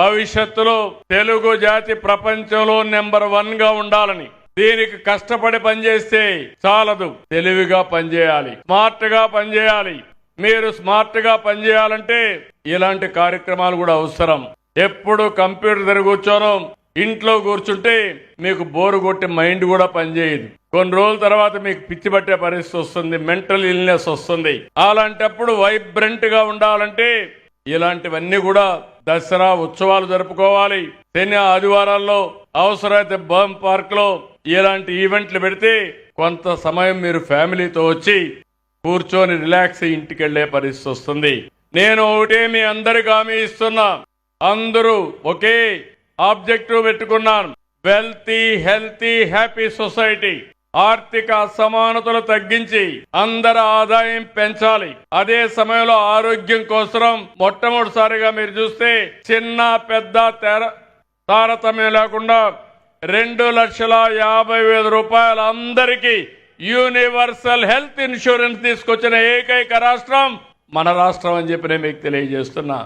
భవిష్యత్తులో తెలుగు జాతి ప్రపంచంలో నెంబర్ వన్గా ఉండాలని. దీనికి కష్టపడి పనిచేస్తే చాలదు. తెలివిగా పనిచేయాలి. స్మార్ట్గా పనిచేయాలి. మీరు స్మార్ట్గా పనిచేయాలంటే ఇలాంటి కార్యక్రమాలు కూడా అవసరం. ఎప్పుడు కంప్యూటర్ దగ్గర కూర్చోను ఇంట్లో కూర్చుంటే మీకు బోరు కొట్టి మైండ్ కూడా పనిచేయదు. కొన్ని రోజుల తర్వాత మీకు పిచ్చి పట్టే పరిస్థితి వస్తుంది మెంటల్ ఇల్నెస్ వస్తుంది. అలాంటప్పుడు వైబ్రెంట్గా ఉండాలంటే ఇలాంటివన్నీ కూడా దసరా ఉత్సవాలు జరుపుకోవాలి. శని ఆదివారాల్లో అవసరమైతే బర్మ్ పార్క్లో ఇలాంటి ఈవెంట్లు పెడితే కొంత సమయం మీరు ఫ్యామిలీతో వచ్చి కూర్చొని రిలాక్స్ అయ్యి ఇంటికి వెళ్ళే పరిస్థితి వస్తుంది. నేను ఒకటే మీ అందరికి హామీ ఇస్తున్నా. అందరూ ఒకే ఆబ్జెక్టివ్ పెట్టుకున్నాను. Wealthy healthy happy society. ఆర్థిక అసమానతలు తగ్గించి అందరి ఆదాయం పెంచాలి. అదే సమయంలో ఆరోగ్యం కోసం మొట్టమొదటిసారిగా మీరు చూస్తే చిన్న పెద్ద తెర తారతమ్యం లేకుండా రెండు లక్షల యాభై వేల రూపాయలు అందరికీ యూనివర్సల్ హెల్త్ ఇన్సూరెన్స్ తీసుకొచ్చిన ఏకైక రాష్ట్రం మన రాష్ట్రం అని చెప్పి నేను మీకు తెలియజేస్తున్నా.